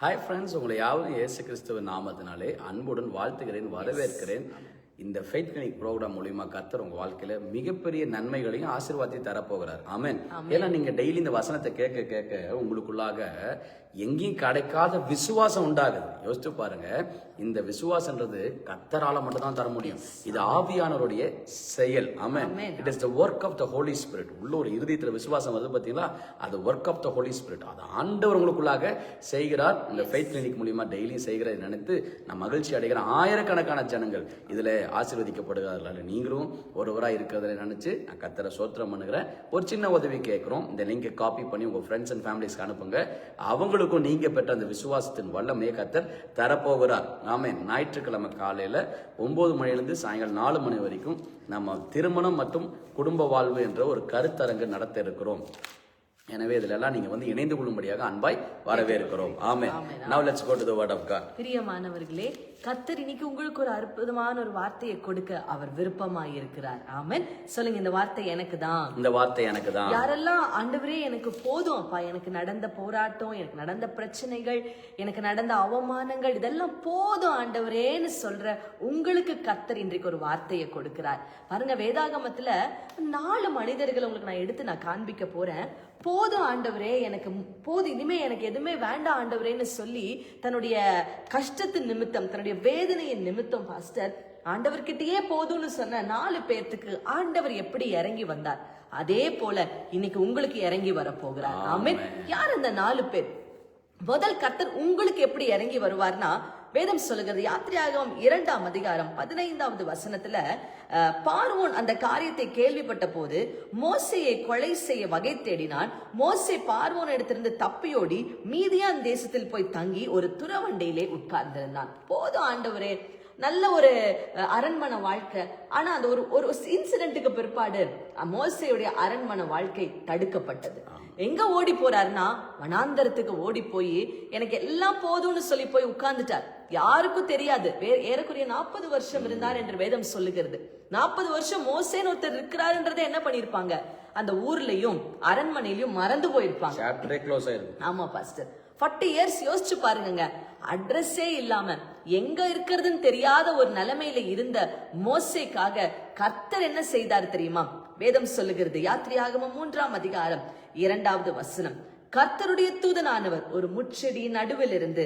Hi friends உங்களை யாவது இயேசு கிறிஸ்துவ நாமத்தினாலே அன்புடன் வாழ்த்துகிறேன் வரவேற்கிறேன். இந்த ஃபெய்த் கிளினிக் ப்ரோக்ராம் மூலியமா கர்த்தர் உங்க வாழ்க்கையில மிகப்பெரிய நன்மைகளையும் ஆசீர்வாதத்தையும் தரப்போகிறார். ஆமென் ஏன்னா நீங்க டெய்லி இந்த வசனத்தை கேட்க கேட்க உங்களுக்குள்ளாக எங்கேயும் கிடைக்காத விசுவாசம் உண்டாகுது. யோசிச்சு பாருங்க. இந்த விசுவாசன்றது கர்த்தரால மட்டும் தான் தர முடியும். இது ஆவியானவருடைய செயல். Amen it is the work of the holy spirit உள்ள ஒரு இருதயத்துல விசுவாசம் வருது பாத்தீங்களா? அது work of the holy spirit அது ஆண்டவர் உங்களுக்குள்ளாக செய்கிறார். இந்த ஃபெய்த் கிளினிக் மூலியமா டெய்லியும் செய்கிறதை நினைத்து நான் மகிழ்ச்சி அடைகிறேன். ஆயிரக்கணக்கான ஜனங்கள் இதுல ஆசீர்வதிக்கப்படுகிறார்கள் நீங்களும் ஒருவராக இருக்கிறத நினைச்சு நான் கத்தரை சோத்திரம் பண்ணுகிறேன். ஒரு சின்ன உதவி கேட்குறோம். இந்த லிங்கை காப்பி பண்ணி உங்க ஃப்ரெண்ட்ஸ் அண்ட் ஃபேமிலிஸ்க்கு அனுப்புங்க. அவங்களுக்கும் நீங்க பெற்ற அந்த விசுவாசத்தின் வல்லமையை கத்தர் தரப்போகிறார். ஆமே ஞாயிற்றுக்கிழமை காலையில ஒன்பது மணிலிருந்து சாயங்காலம் நாலு மணி வரைக்கும் நம்ம திருமணம் மற்றும் குடும்ப வாழ்வு என்ற ஒரு கருத்தரங்கு நடத்த இருக்கிறோம். எனவே இதுல எல்லாம் நீங்க வந்து இணைந்து கொள்ளும்படியாக அன்பாய் வரவேற்கிறோம். Amen now let's go to the word of God பிரியமானவர்களே கத்தர் இன்னைக்கு உங்களுக்கு ஒரு அற்புதமான ஒரு வார்த்தையை கொடுக்க அவர் விருப்பமாய் இருக்கிறார் ஆமென். சொல்லுங்க இந்த வார்த்தை எனக்கு தான் இந்த வார்த்தை எனக்கு தான் யாரெல்லாம் ஆண்டவரே எனக்கு போதும். அப்பா எனக்கு நடந்த போராட்டம் எனக்கு நடந்த பிரச்சனைகள் எனக்கு நடந்த அவமானங்கள் இதெல்லாம் போதும் ஆண்டவரேன்னு சொல்ற உங்களுக்கு கத்தர் இன்றைக்கு ஒரு வார்த்தையை கொடுக்கிறார். பாருங்க வேதாகமத்துல நாலு மனிதர்களை உங்களுக்கு நான் எடுத்து நான் காண்பிக்க போறேன். போதும் ஆண்டவரே எனக்கு போதும் இனிமே எனக்கு எதுவுமே வேண்டாம் ஆண்டவரேன்னு சொல்லி தன்னுடைய கஷ்டத்தின் நிமித்தம் தன்னுடைய வேதனையின் நிமித்தம் பாஸ்டர் ஆண்டவர்கிட்டயே போதும்னு சொன்ன நாலு பேர்த்துக்கு ஆண்டவர் எப்படி இறங்கி வந்தார்? அதே போல இன்னைக்கு உங்களுக்கு இறங்கி வர போகிறார் ஆமென். யார் அந்த நாலு பேர்? முதல் கர்த்தர் உங்களுக்கு எப்படி இறங்கி வருவார்னா வேதம் சொல்லுகிறது. யாத்திரையாகவும் இரண்டாம் அதிகாரம் பதினைந்தாவது வசனத்துல பார்வோன் அந்த காரியத்தை கேள்விப்பட்ட போது மோசையை கொலை செய்ய வகை தேடினான். மோசை பார்வோன் இடத்திலிருந்து தப்பியோடி மீதியான் தேசத்தில் போய் தங்கி ஒரு துறவண்டையிலே உட்கார்ந்திருந்தான். போதும் ஆண்டவரே நல்ல ஒரு அரண்மனை வாழ்க்கை. ஆனா அந்த ஒரு ஒரு இன்சிடென்ட்டுக்கு பிற்பாடு மோசேயுடைய அரண்மனை வாழ்க்கை தடுக்கப்பட்டது. எங்க ஓடி போறாருன்னா வனாந்தரத்துக்கு ஓடி போய் எனக்கு எல்லாம் போதும்னு சொல்லி போய் உட்கார்ந்துட்டார். யாருக்கும் தெரியாது. வேற ஏறக்குறைய நாற்பது வருஷம் இருந்தார் என்று வேதம் சொல்லுகிறது. நாற்பது வருஷம் மோசேன்னு ஒருத்தர் இருக்கிறாருன்றதை என்ன பண்ணிருப்பாங்க அந்த ஊர்லயும் அரண்மனையிலயும் மறந்து போயிருப்பாங்க. ஆமா பாஸ்டர் ஃபார்ட்டி இயர்ஸ் யோசிச்சு பாருங்க அட்ரஸே இல்லாம எங்க இருக்கிறதுன்னு தெரியாத ஒரு நிலைமையில இருந்த மோசைக்காக கர்த்தர் என்ன செய்தார் தெரியுமா? வேதம் சொல்லுகிறது யாத்திரையாகமம் மூன்றாம் அதிகாரம் இரண்டாவது வசனம். கர்த்தருடைய தூதனானவர் ஒரு முச்செடியின் நடுவில் இருந்து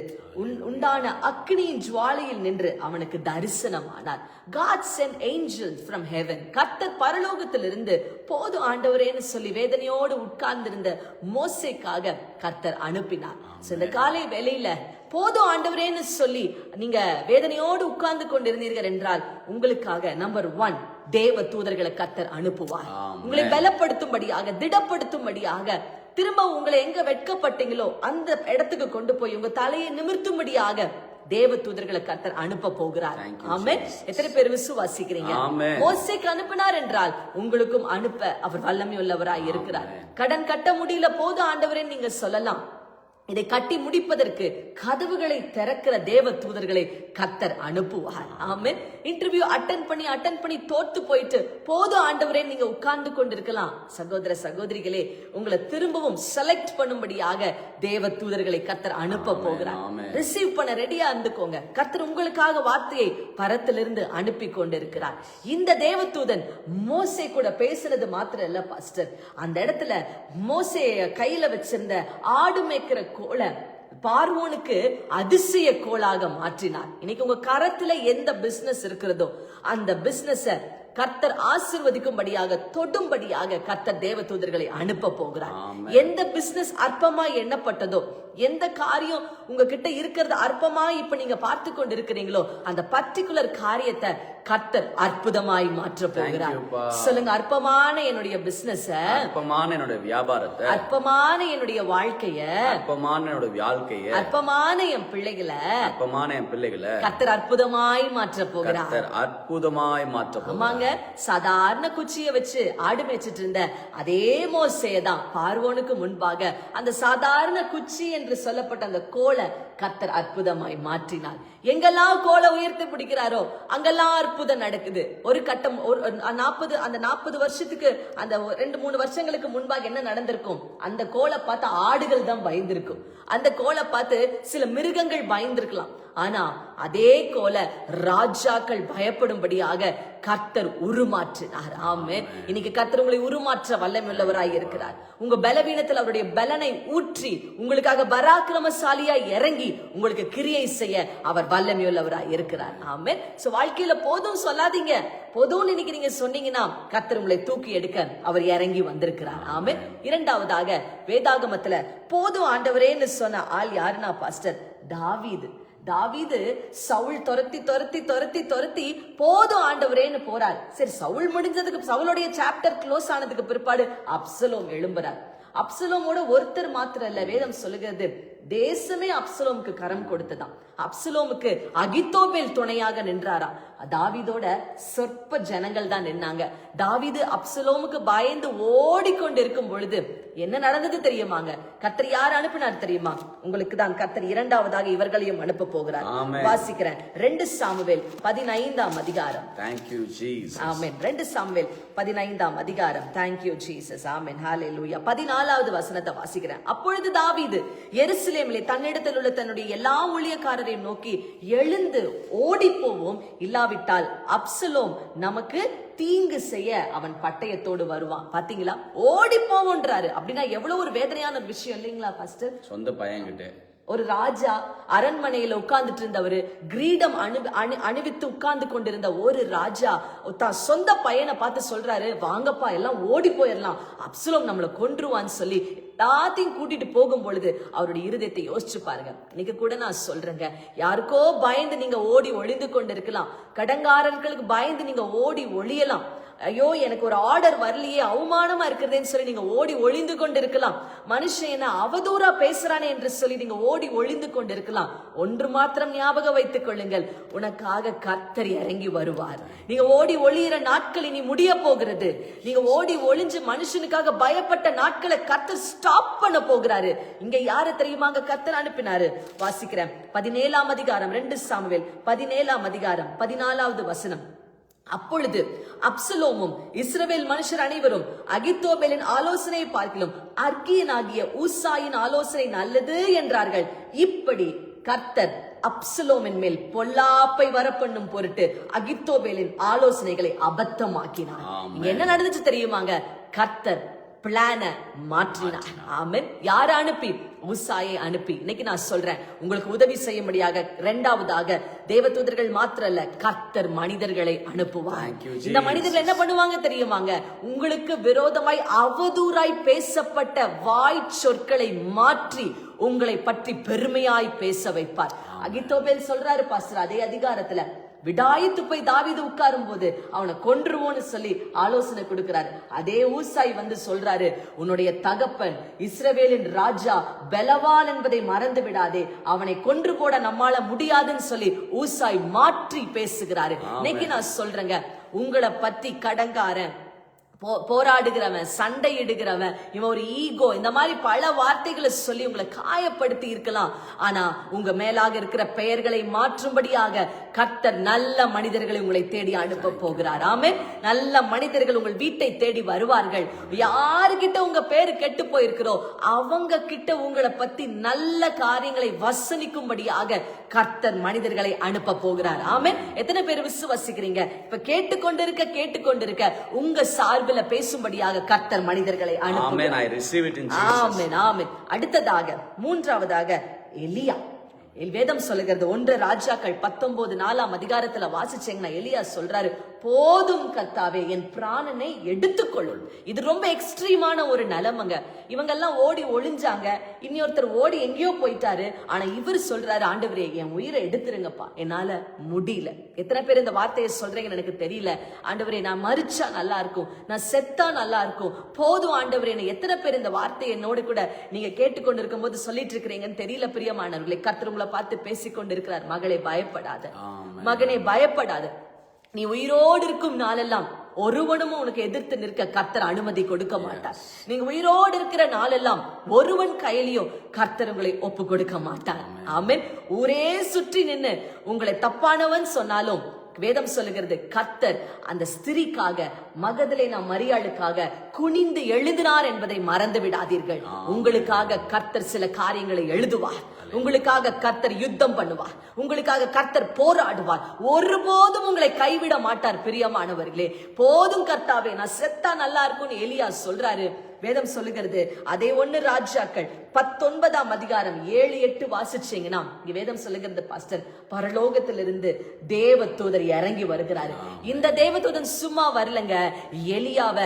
உண்டான அக்னியின் ஜுவாலையில் நின்று அவனுக்கு தரிசனமானார். God sent angel from heaven கர்த்தர் பரலோகத்திலிருந்து போது ஆண்டவரேன்னு சொல்லி வேதனையோடு உட்கார்ந்திருந்த மோசேக்காக கர்த்தர் அனுப்பினார். இந்த காலை வேளையில போதும் ஆண்டவரேன்னு சொல்லி நீங்க வேதனையோடு உட்கார்ந்து கொண்டிருந்தீர்கள் என்றால் உங்களுக்காக நம்பர் ஒன் தேவ தூதர்களை கர்த்தர் அனுப்புவார். உங்களை பலப்படுத்தும்படியாக திடப்படுத்தும்படியாக திரும்ப உங்களை எங்க வெட்கப்பட்டீங்களோ அந்த இடத்துக்கு கொண்டு போய் உங்க தலையை நிமிர்த்தும்படியாக தேவ தூதர்களை கர்த்தர் அனுப்ப போகிறார். ஆமென். எத்தனை பேர் விசுவாசிக்கிறீங்க. மோசேக்கு அனுப்பினார் என்றால் உங்களுக்கும் அனுப்ப அவர் வல்லமை உள்ளவராய் இருக்கிறார் கடன் கட்ட முடியல போது ஆண்டவரே நீங்க சொல்லலாம். இதை கட்டி முடிப்பதற்கு கதவுகளை திறக்கிற தேவ தூதர்களை கத்தர் அனுப்புவார். ஆமென். இன்டர்வியூ அட்டன் பண்ணி அட்டன் பண்ணி தோத்து போயிட்டு போதும் ஆண்டவரே நீங்க உட்கார்ந்து கொண்டிருக்கலாம். சகோதர சகோதரிகளே உங்களை திரும்பவும் செலக்ட் பண்ணும்படியாக தேவ தூதர்களை கத்தர் அனுப்ப போகிறார். ரிசீவ் பண்ண ரெடியா இருந்துக்கோங்க. கர்த்தர் உங்களுக்காக வார்த்தையை பரத்திலிருந்து அனுப்பி கொண்டிருக்கிறார். இந்த தேவதூதன் மோசே கூட பேசுனது மாத்திரம் இல்ல பாஸ்டர். அந்த இடத்துல மோசே கையில வச்சிருந்த ஆடு மேய்க்கிற கோலை பார்வோனுக்கு அதிசய கோலாக மாற்றினார். இன்னைக்கு உங்க கரத்துல எந்த பிசினஸ் இருக்கிறதோ அந்த பிசினஸ கர்த்தர் ஆசிர்வதிக்கும்படியாக தொடும்படியாக கர்த்தர் தேவ தூதர்களை அனுப்ப போகிறார். எந்த பிசினஸ் அற்பமா எண்ணப்பட்டதோ எந்த காரியம் உங்ககிட்ட இருக்கிறது அற்பமா இப்ப நீங்க பார்த்து கொண்டு இருக்கிறீங்களோ அந்த பர்டிகுலர் காரியத்தை கர்த்தர் அற்புதமாய் மாற்ற போகிறார். சொல்லுங்க அற்பமான என்னுடைய பிசினஸ அற்பமான என்னோட வியாபாரத்தை அற்பமான என்னுடைய வாழ்க்கைய அற்பமான என்னோட வாழ்க்கைய அற்பமான என் பிள்ளைகளை அற்பமான என் பிள்ளைகளை கர்த்தர் அற்புதமாய் மாற்ற போகிறார் அற்புதமாய் மாற்ற ஆமாங்க சாதாரண குச்சிய வச்சு ஆடு மேய்ச்சிட்டு இருந்த அதே தான் பார்வோனுக்கு முன்பாக அந்த சாதாரண குச்சி என்று சொல்லப்பட்ட அந்த கோலை கர்த்தர் அற்புதமாய் மாற்றினார். எங்கெல்லாம் கோலை உயர்த்தி பிடிக்கிறாரோ அங்கெல்லாம் அற்புதம் நடக்குது. ஒரு கட்டம் ஒரு நாற்பது அந்த நாற்பது வருஷத்துக்கு அந்த ரெண்டு மூணு வருஷங்களுக்கு முன்பாக என்ன நடந்திருக்கும்? அந்த கோலை பார்த்து ஆடுகள் தான் பயந்திருக்கும். அந்த கோலை பார்த்து சில மிருகங்கள் பயந்திருக்கலாம். ஆனா அதே கோல ராஜாக்கள் பயப்படும்படியாக கர்த்தர் உருமாற்றினார். ஆமே இன்னைக்கு கர்த்தர் உங்களை உருமாற்ற வல்லமையுள்ளவராய் இருக்கிறார். உங்க பலவீனத்தில் அவருடைய பலனை ஊற்றி உங்களுக்காக பராக்கிரமசாலியாய் இறங்கி உங்களுக்கு கிரியை செய்ய அவர் வல்லமையுள்ளவராய் இருக்கிறார். ஆமே சோ வாழ்க்கையில போதும் சொல்லாதீங்க. போதும்னு இன்னைக்கு நீங்க சொன்னீங்கன்னா கர்த்தர் உங்களை தூக்கி எடுக்க அவர் இறங்கி வந்திருக்கிறார். ஆமே இரண்டாவதாக வேதாகமத்துல போதும் ஆண்டவரேன்னு சொன்ன ஆள் யாருன்னா பாஸ்டர்? தாவீது. தாவீது சவுல் துரத்தி துரத்தி துரத்தி துரத்தி போதும் ஆண்டவரேன்னு போறார். சரி சவுல் முடிஞ்சதுக்கு சவுளுடைய சாப்டர் க்ளோஸ் ஆனதுக்கு பிற்பாடு அப்சலோம் எழும்புறார். அப்சலோமோட ஒருத்தர் மாத்திரம் இல்ல வேதம் சொல்லுகிறது. தேசமே அப்சலோமுக்கு கரம் கொடுத்ததாம். அப்சலோமுக்கு அகித்தோபேல் துணையாக நின்றாரா? தாவீதோட சொற்ப ஜனங்கள் தான் நின்னாங்க. தாவீது அப்சலோமுக்கு பயந்து ஓடிக்கொண்டு இருக்கும் பொழுது என்ன நடந்தது தெரியுமாங்க? கத்தர் யார் அனுப்பினார் தெரியுமா? உங்களுக்கு தான் கத்தர் இரண்டாவதாக இவர்களையும் அனுப்ப போகிறார். வாசிக்கிறேன். ரெண்டு சாமுவேல் பதினைந்தாம் அதிகாரம். Thank you Jesus amen. ரெண்டு சாமுவேல் பதினைந்தாம் அதிகாரம். தேங்க்யூ ஜீசஸ் ஆமென். ஹalleluya பதினாலாவது வசனத்தை வாசிக்கிறேன். அப்பொழுது தாவீது எருசலேமிலே தன்னிடத்தில் உள்ள தன்னுடைய எல்லா ஊழியக்காரரையும் நோக்கி எழுந்து ஓடி போவோம் இல்லாவிட்டால் அப்சலோம் நமக்கு தீங்கு செய்ய அவன் பட்டயத்தோடு வருவான். பாத்தீங்களா? ஓடி போவோன்றாரு அப்படின்னா எவ்வளவு ஒரு வேதனையான ஒரு விஷயம் இல்லைங்களா ஃபர்ஸ்ட் சொந்த பையன்கிட்ட. ஒரு ராஜா அரண்மனையில உட்கார்ந்துட்டு இருந்தவரு கிரீடம் அணு அணி அணிவித்து உட்கார்ந்து கொண்டிருந்த ஒரு ராஜா தான் சொந்த பையனை பார்த்து சொல்றாரு வாங்கப்பா எல்லாம் ஓடி போயிடலாம் அப்சலோம் நம்மளை கொன்றுவான்னு சொல்லி எல்லாத்தையும் கூட்டிட்டு போகும் பொழுது அவருடைய இருதயத்தை யோசிச்சு பாருங்க. இன்னைக்கு கூட நான் சொல்றேங்க. யாருக்கோ பயந்து நீங்க ஓடி ஒளிந்து கொண்டு இருக்கலாம் கடங்காரர்களுக்கு பயந்து நீங்க ஓடி ஒளியலாம். ஐயோ எனக்கு ஒரு ஆர்டர் வரலையே அவமானமா இருக்கிறதேன்னு சொல்லி நீங்க ஓடி ஒளிந்து கொண்டு இருக்கலாம் மனுஷன் என்ன அவதூறா பேசுறானே என்று சொல்லி நீங்க ஓடி ஒளிந்து கொண்டு இருக்கலாம் ஒன்று மாத்திரம் ஞாபகம் வைத்துக் கொள்ளுங்கள். உனக்காக கர்த்தர் இறங்கி வருவார். நீங்க ஓடி ஒளியிற நாட்கள் இனி முடிய போகிறது. நீங்க ஓடி ஒளிஞ்சு மனுஷனுக்காக பயப்பட்ட நாட்களை கர்த்தர் ஸ்டாப் பண்ண போகிறாரு. இங்க யாரு தெரியுமாங்க கர்த்தர் அனுப்பினாரு. வாசிக்கிறேன். பதினேழாம் அதிகாரம் ரெண்டு சாமுவேல். பதினேழாம் அதிகாரம் பதினாலாவது வசனம். அப்பொழுது அப்சலோமும் இஸ்ரவேல் மனுஷர் அனைவரும் அகித்தோபேலின் ஆலோசனையை பார்க்கிலும் அர்க்கியனாகிய ஊசாயின் ஆலோசனை நல்லது என்றார்கள். இப்படி கர்த்தர் அப்சலோமின் மேல் பொல்லாப்பை வரப்பண்ணும் பொருட்டு அகித்தோபேலின் ஆலோசனைகளை அபத்தமாக்கினார். என்ன நடந்துச்சு தெரியுமாங்க? கர்த்தர் பிளான மாற்றினார் ஆமென். யார அனுப்பி? உசாயை அனுப்பி. இன்னைக்கு நான் சொல்றேன். உங்களுக்கு உதவி செய்யும்படியாக இரண்டாவதாக தேவதூதர்கள் மாத்திரம் அல்ல கர்த்தர் மனிதர்களை you, இந்த மனிதர்கள் என்ன பண்ணுவாங்க தெரியுமாங்க? உங்களுக்கு விரோதமாய் அவதூறாய் பேசப்பட்ட வாய் சொற்களை மாற்றி உங்களை பற்றி பெருமையாய் பேச வைப்பார். அகித்தோபேல் சொல்றாரு பாஸ்டர் அதே அதிகாரத்துல. விடாய்த்து போய் தாவீது உட்காரும் போது அவனை கொன்றுவோன்னு சொல்லி ஆலோசனை கொடுக்கிறாரு. அதே ஊசாய் வந்து சொல்றாரு உன்னுடைய தகப்பன் இஸ்ரவேலின் ராஜா பெலவான் என்பதை மறந்து விடாதே. அவனை கொன்று போட நம்மால முடியாதுன்னு சொல்லி ஊசாய் மாற்றி பேசுகிறாரு. இன்னைக்கு நான் சொல்றேங்க உங்களை பத்தி கடங்காரன் போ போராடுகிறவன் சண்டையிடுகிறவன் இவன் ஒரு ஈகோ. இந்த மாதிரி பல வார்த்தைகளை சொல்லி உங்களை காயப்படுத்தி இருக்கலாம். ஆனா உங்க மேலாக இருக்கிற பெயர்களை மாற்றும்படியாக கர்த்தர் நல்ல மனிதர்களை உங்களை தேடி அனுப்ப போகிறார். ஆமே நல்ல மனிதர்கள் உங்கள் வீட்டை தேடி வருவார்கள். யாருக்கிட்ட உங்க பேர் கெட்டு போயிருக்கிறோ அவங்க கிட்ட உங்களை பத்தி நல்ல காரியங்களை வசனிக்கும்படியாக கர்த்தர் மனிதர்களை அனுப்ப போகிறார். ஆமே எத்தனை பேர் விசுவசிக்கிறீங்க? இப்ப கேட்டுக்கொண்டிருக்க கேட்டுக்கொண்டிருக்க உங்க சார்பில் பேசும்படியாக கர்த்தர் மனிதர்களை அனுப்ப அடுத்ததாக மூன்றாவதாக எலியா. எல் வேதம் சொல்லுகிறது ஒன்று ராஜாக்கள் பத்தொன்பது நாலாம் அதிகாரத்துல வாசிச்சீங்கன்னா எலியா சொல்றாரு போதும் கர்த்தாவே என் பிராணனை எடுத்துக்கொள்ளும் இது ரொம்ப எக்ஸ்ட்ரீமான ஒரு நிலைமைங்க. இவங்க எல்லாம் ஓடி ஒளிஞ்சாங்க. இன்னொருத்தர் ஓடி எங்கேயோ போயிட்டாரு. ஆனா இவர் சொல்றாரு ஆண்டவரே என் உயிரை எடுத்துருங்கப்பா. என்னால முடியல. எத்தனை பேர் இந்த வார்த்தையை சொல்றீங்கன்னு எனக்கு தெரியல. ஆண்டவரே நான் மறிச்சா நல்லா இருக்கும் நான் செத்தா நல்லா இருக்கும் போதும் ஆண்டவரே. எத்தனை பேர் இந்த வார்த்தையை என்னோடு கூட நீங்க கேட்டுக்கொண்டு இருக்கும்போது சொல்லிட்டு இருக்கிறீங்கன்னு தெரியல பிரியமானவர்களே. கர்த்தர் உங்களை பார்த்து பேசிக்கொண்டு இருக்கிறார் மகளே பயப்படாத. மகனே பயப்படாத. நீ உயிரோடு இருக்கும் நாளெல்லாம் ஒருவனும் உனக்கு எதிர்த்து நிற்க கர்த்தர் அனுமதி கொடுக்க மாட்டார். நீங்க உயிரோடு இருக்கிற நாளெல்லாம் ஒருவன் கையிலையும் கர்த்தர் உங்களை ஒப்பு கொடுக்க மாட்டார். ஆமென். ஊரே சுற்றி நின்னு உங்களை தப்பானவன் சொன்னாலும் வேதம் சொல்லுகிறது கர்த்தர் அந்த ஸ்திரிக்காக மகதலேனா மரியாளுக்காக குனிந்து எழுதினார் என்பதை மறந்து விடாதீர்கள் உங்களுக்காக கர்த்தர் சில காரியங்களை எழுதுவார். உங்களுக்காக கர்த்தர் யுத்தம் பண்ணுவார். உங்களுக்காக கர்த்தர் போராடுவார். ஒருபோதும் உங்களை கைவிட மாட்டார் பிரியமானவர்களே. போதும் கர்த்தாவே நான் செத்தா நல்லா இருக்கும்னு எலியா சொல்றாரு. வேதம் சொல்லுகிறது அதே ஒண்ணு ராஜாக்கள் பத்தொன்பதாம் அதிகாரம் ஏழு எட்டு வாசிச்சீங்கன்னா இங்க வேதம் சொல்லுகிறது பாஸ்டர் பரலோகத்திலிருந்து தேவ தூதர் இறங்கி வருகிறாரு. இந்த தேவதூதன் சும்மா வரலங்க. எலியாவ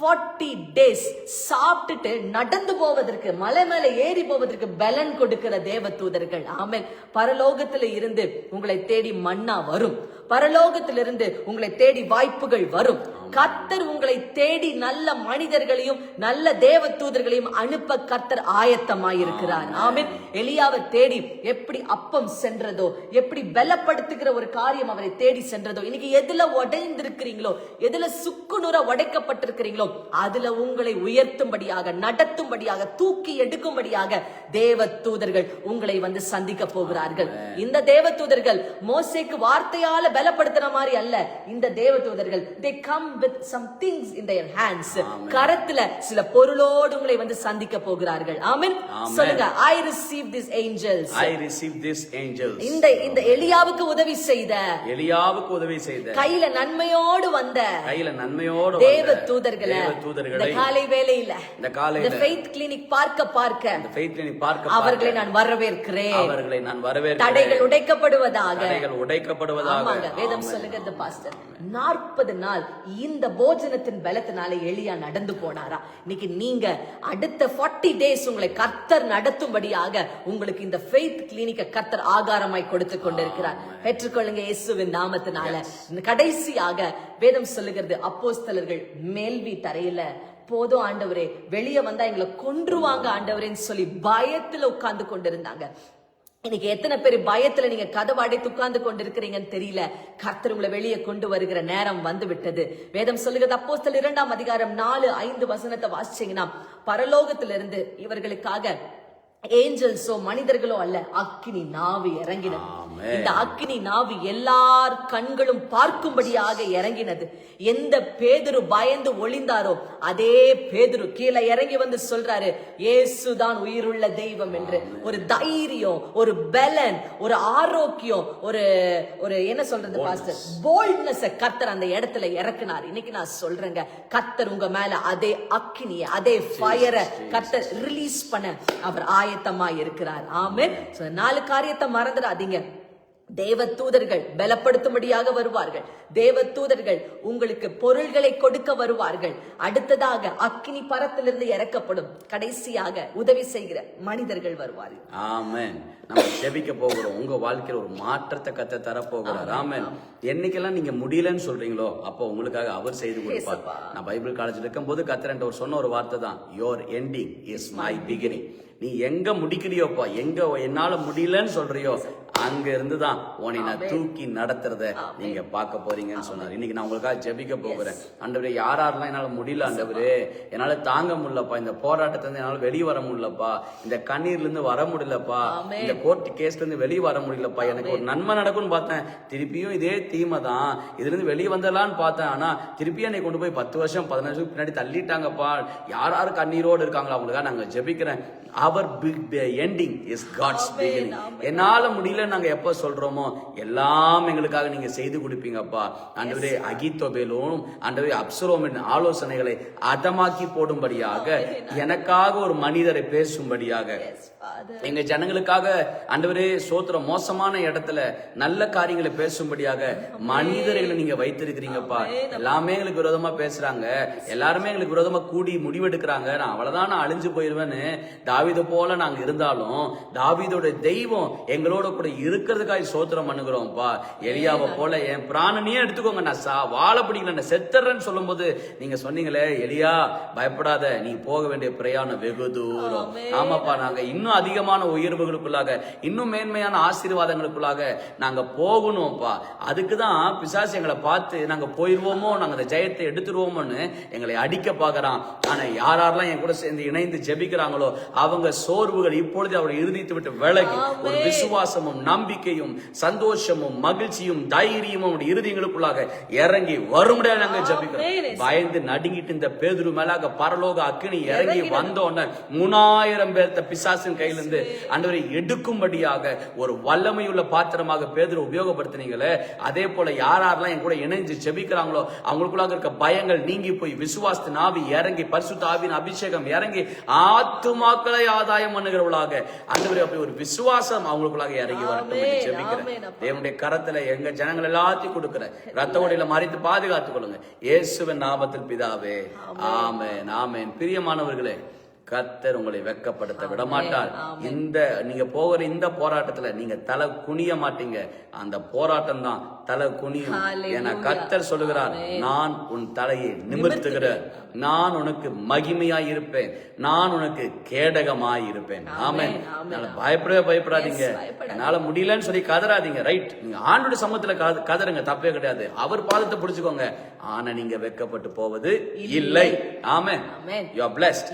40 டேஸ் சாப்பிட்டுட்டு நடந்து போவதற்கு மலை மேல ஏறி போவதற்கு பலன் கொடுக்கிற தேவ தூதர்கள் ஆமென். பரலோகத்துல இருந்து உங்களை தேடி மண்ணா வரும். பரலோகத்திலிருந்து உங்களை தேடி வாய்ப்புகள் வரும். கர்த்தர் உங்களை தேடி நல்ல மனிதர்களையும் நல்ல தேவ தூதர்களையும் அனுப்ப கர்த்தர் ஆயத்தமாயிருக்கிறார். ஆமென். எலியாவை தேடி எப்படி அப்பம் சென்றதோ எப்படி பலப்படுத்துகிற ஒரு காரியம் அவரை தேடி சென்றதோ இன்னைக்கு எதுல உடைந்திருக்கிறீங்களோ எதுல சுக்குநூற உடைக்கப்பட்டிருக்கிறீங்களோ அதுல உங்களை உயர்த்தும்படியாக நடத்தும்படியாக தூக்கி எடுக்கும்படியாக தேவ தூதர்கள் உங்களை வந்து சந்திக்க போகிறார்கள். இந்த தேவ தூதர்கள் மோசேக்கு வார்த்தையால பலப்படுத்துற மாதிரி அல்ல. இந்த தேவ தூதர்கள் they come with some things in their hands. கரத்துல சில பொருளோடு உங்களை வந்து சந்திக்க போகிறார்கள். ஆமென். சொல்லுங்க ஐ ரிசீவ் திஸ் ஏஞ்சல்ஸ் இந்த இந்த எலியாவுக்கு உதவி செய்த எலியாவுக்கு உதவி செய்த. கையில நன்மையோடு வந்த கையில நன்மையோடு தேவ தூதர்களை தேவ இந்த காலை வேளையில இந்த இந்த ஃபெய்த் கிளினிக் பார்க்க பார்க்க இந்த பார்க்க அவர்களை நான் வரவேற்கிறேன். அவர்களை நான் வரவேற்கிறேன். தடைகள் உடைக்கப்படுவதாக. தடைகள் உடைக்கப்படுவதாக. ஆமாங்க. வேதம் சொல்லுகிறது பாஸ்டர். நாற்பது நாள் இந்த போஜனத்தின் பலத்தினால எளியா நடந்து போனாரா? இன்னைக்கு நீங்க அடுத்த 40 டேஸ் உங்களை கர்த்தர் நடத்தும்படியாக உங்களுக்கு இந்த ஃபெய்த் கிளினிக்க கர்த்தர் ஆகாரமாய் கொடுத்து கொண்டிருக்கிறார். பெற்றுக்கொள்ளுங்க இயேசுவின் நாமத்தினால. கடைசியாக வேதம் சொல்லுகிறது அப்போஸ்தலர்கள் மேல் வீட்டறையில போதும் ஆண்டவரே வெளியே வந்தா எங்களை கொன்றுவாங்க ஆண்டவரேன்னு சொல்லி பயத்துல உட்கார்ந்து கொண்டிருந்தாங்க. இன்னைக்கு எத்தனை பேர் பயத்துல நீங்க கதவாடி துக்காந்து கொண்டிருக்கிறீங்கன்னு தெரியல. கர்த்தர் உங்களை வெளியே கொண்டு வருகிற நேரம் வந்து விட்டது வேதம் சொல்லுகிறது அப்போஸ்தலர் இரண்டாம் அதிகாரம் நாலு ஐந்து வசனத்தை வாசிச்சீங்கன்னா பரலோகத்திலிருந்து இவர்களுக்காக ஏஞ்சல்ஸோ மனிதர்களோ அல்ல அக்கினி நாவு இறங்கினது இந்த அக்கினி நாவு எல்லார் கண்களும் பார்க்கும்படியாக இறங்கினது. எந்த பேதுரு பயந்து ஒளிந்தாரோ அதே பேதுரு கீழே இறங்கி வந்து சொல்றாரு இயேசுதான் உயிருள்ள தெய்வம் என்று. ஒரு தைரியம் ஒரு பலன் ஒரு ஆரோக்கியம் ஒரு ஒரு என்ன சொல்றது பாஸ்டர்? போல்ட்னஸ் கர்த்தர் அந்த இடத்துல இறக்குனார். இன்னைக்கு நான் சொல்றேங்க கர்த்தர் உங்க மேல அதே அக்கினிய அதே ஃபயரை கர்த்தர் ரிலீஸ் பண்ண அவர் ஆயத்தமா இருக்கிறார் So, நாலு காரியத்தை மறந்துடாதீங்க. தேவ தூதர்கள் பலப்படுத்தும்படியாக வருவார்கள். தேவ தூதர்கள் உங்களுக்கு பொருள்களை கொடுக்க வருவார்கள். அடுத்ததாக அக்கினி பரத்திலிருந்து இறக்கப்படும். கடைசியாக உதவி செய்கிற மனிதர்கள் வருவார்கள். ஆமென். நம்ம ஜெபிக்க போகிறோம். உங்க வாழ்க்கையில ஒரு மாற்றத்தை கத்த தர போகிறார் ஆமென். என்னைக்கெல்லாம் நீங்க முடியலன்னு சொல்றீங்களோ அப்போ உங்களுக்காக அவர் செய்து கொடுப்பார். நான் பைபிள் காலேஜ்ல இருக்கும்போது கத்தரண்ட ஒரு சொன்ன ஒரு வார்த்தை தான் your ending is my beginning நீ எங்க முடிக்கிறியோப்பா? எங்க என்னால முடியலன்னு சொல்றியோ? அங்க இருந்து தான் உன்னை நான் தூக்கி நடத்துறத நீங்க பார்க்க போறீங்கன்னு சொன்னார். இன்னைக்கு நான் உங்களுக்காக ஜெபிக்க போகிறேன். ஆண்டவரே யார் யாரெல்லாம் என்னால முடியல ஆண்டவரே. என்னால தாங்க முடியலப்பா. இந்த போராட்டத்துல இருந்து என்னால வெளியே வர முடியலப்பா. இந்த கண்ணீர்ல இருந்து வர முடியலப்பா. இந்த கோர்ட் கேஸ்ல இருந்து வெளியே வர முடியலப்பா. எனக்கு ஒரு நன்மை நடக்கும்னு பார்த்தேன். திருப்பியும் இதே தீமை தான். இதுல இருந்து வெளியே வந்தலான்னு பார்த்தேன். ஆனா திருப்பியும் என்னை கொண்டு போய் பத்து வருஷம் பதினஞ்சு வருஷம் பின்னாடி தள்ளிட்டாங்கப்பா. யார் யார் கண்ணீரோடு இருக்காங்களோ அவங்களுக்காக நாங்க ஜெபிக்கிறேன். Our ending is God's beginning என்னால முடியல நாங்க எப்ப சொல்றோமோ எல்லாம் எங்களுக்காக நீங்க செய்து கொடுப்பீங்கப்பா ஆண்டவரே அகித்தோபேலும் ஆண்டவரே அப்சரோமின் ஆலோசனைகளை அதமாக்கி போடும்படியாக எனக்காக ஒரு மனிதரை பேசும்படியாக. எங்க ஜனங்களுக்காக ஆண்டவரே சோத்திரம் மோசமான இடத்துல நல்ல காரியங்களை பேசும்படியாக மனிதர்களை நீங்க வைத்திருக்கிறீங்கப்பா. எல்லாமே எங்களுக்கு விரோதமா பேசுறாங்க. எல்லாருமே எங்களுக்கு விரோதமா கூடி முடிவெடுக்கிறாங்க. நான் அவ்வளவுதான் நான் அழிஞ்சு போயிருவேன்னு தாவீதை போல நாங்க இருந்தாலும் தாவீதோட தெய்வம் எங்களோட கூட இருக்கிறதுக்காக சோத்திரம் பண்ணுகிறோம்ப்பா. எலியாவை போல என் பிராணனையே எடுத்துக்கோங்க நான் சா வாழ பிடிக்கல நான் செத்துறேன்னு சொல்லும்போது நீங்க சொன்னீங்களே எலியா பயப்படாத நீ போக வேண்டிய பிரயாணம் வெகு தூரம். ஆமாப்பா நாங்க இன்னும் அதிகமான உயர்வுகளுக்குள்ளாக இன்னும் மேன்மையான ஆசீர்வாதங்களுக்குள்ளாக நாங்க போகணும்ப்பா. அதுக்கு தான் பிசாசு எங்களை பார்த்து நாங்க போயிருவோமோ நாங்க அந்த ஜெயத்தை எடுத்துருவோமோன்னு எங்களை அடிக்க பார்க்கறான். ஆனா யார் யாரெல்லாம் என் கூட சேர்ந்து இணைந்து ஜெபிக்கிறாங்களோ அவங்க பாவ சோர்வுகள் இப்பொழுது அவருடைய இருதயத்தை விட்டு விலகி ஒரு விசுவாசமும் நம்பிக்கையும் சந்தோஷமும் மகிழ்ச்சியும் தைரியமும் அவருடைய இருதயங்களுக்குள்ளாக இறங்கி வரும்படியா நாங்க ஜபிக்கிறோம். பயந்து நடுங்கிட்டு இந்த பேதுரு மேலாக பரலோக அக்கினி இறங்கி வந்தோன்ன மூணாயிரம் பேர்த்த பிசாசின் கையிலிருந்து ஆண்டவரை எடுக்கும்படியாக ஒரு வல்லமையுள்ள பாத்திரமாக பேதுரு உபயோகப்படுத்தினீங்களே அதே போல யார் யாரெல்லாம் என் கூட இணைஞ்சு ஜெபிக்கிறாங்களோ அவங்களுக்குள்ளாக இருக்க பயங்கள் நீங்கி போய் விசுவாசத்தின் ஆவி இறங்கி பரிசுத்த ஆவியின் அபிஷேகம் இறங்கி ஆத்துமாக்களை ஆதாயம் பண்ணுகிறவளாக. ஆண்டவரே அப்படி ஒரு விசுவாசம் அவங்களுக்குள்ளாக இறங்கி வரட்டும் ஜெபிக்கிறேன். தேவனுடைய கரத்துல எங்க ஜனங்கள் எல்லாத்தையும் கொடுக்கிறேன் ரத்த ஓடையில மறைத்து பாதுகாத்துக் கொள்ளுங்க. இயேசுவின் நாமத்தில் பிதாவே. ஆமென் ஆமென். பிரியமானவர்களே கர்த்தர் உங்களை வெட்கப்படுத்த விட மாட்டார் இந்த நீங்க போகிற இந்த போராட்டத்துல நீங்க தலை குனிய மாட்டீங்க. அந்த போராட்டம் தான் தலை குனியும். என கர்த்தர் சொல்லுகிறார் நான் உன் தலையை நிமிர்த்துகிறேன். நான் உனக்கு மகிமையாய் இருப்பேன் நான் உனக்கு கேடகமாய் இருப்பேன் ஆமென். பயப்படவே பயப்படாதீங்க. என்னால முடியலன்னு சொல்லி கதறாதீங்க. ரைட் நீங்க ஆண்டோட சமூகத்துல கத- கதறுங்க. தப்பே கிடையாது. அவர் பாதத்தை பிடிச்சுக்கோங்க. ஆனா நீங்க வெட்கப்பட்டு போவது இல்லை. Amen. Amen. You are blessed.